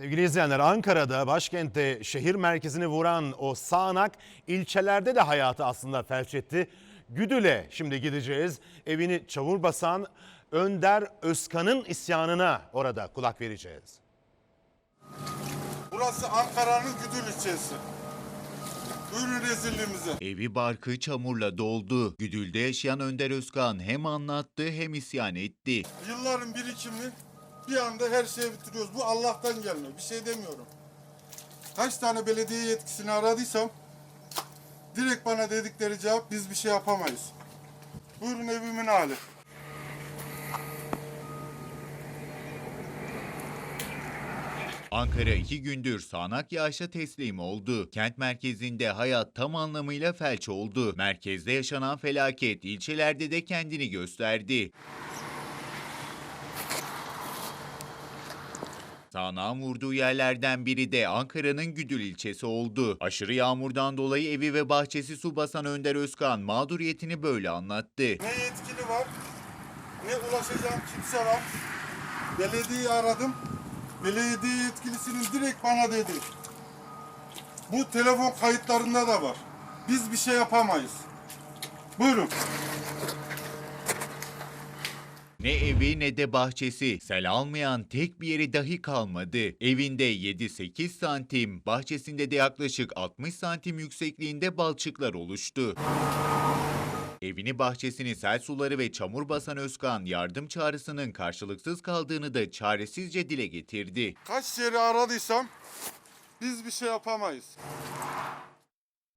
Sevgili izleyenler Ankara'da başkentte şehir merkezini vuran o sağanak ilçelerde de hayatı aslında felç etti. Güdül'e şimdi gideceğiz. Evini çamur basan Önder Özkan'ın isyanına orada kulak vereceğiz. Burası Ankara'nın Güdül ilçesi. Buyurun rezilliğimize. Evi barkı çamurla doldu. Güdül'de yaşayan Önder Özkan hem anlattı hem isyan etti. Yılların birikimi bir anda her şeyi bitiriyoruz. Bu Allah'tan gelme. Bir şey demiyorum. Kaç tane belediye yetkisini aradıysam direkt bana dedikleri cevap biz bir şey yapamayız. Buyurun evimin hali. Ankara iki gündür sağanak yağışa teslim oldu. Kent merkezinde hayat tam anlamıyla felç oldu. Merkezde yaşanan felaket ilçelerde de kendini gösterdi. Sağanağın vurduğu yerlerden biri de Ankara'nın Güdül ilçesi oldu. Aşırı yağmurdan dolayı evi ve bahçesi su basan Önder Özkan mağduriyetini böyle anlattı. Ne yetkili var, ne ulaşacağım kimse var. Belediyeyi aradım. Belediye yetkilisinin direkt bana dedi. Bu telefon kayıtlarında da var. Biz bir şey yapamayız. Buyurun. Ne evi ne de bahçesi. Sel almayan tek bir yeri dahi kalmadı. Evinde 7-8 santim, bahçesinde de yaklaşık 60 santim yüksekliğinde balçıklar oluştu. Evini bahçesini sel suları ve çamur basan Özkan yardım çağrısının karşılıksız kaldığını da çaresizce dile getirdi. Kaç yeri aradıysam biz bir şey yapamayız.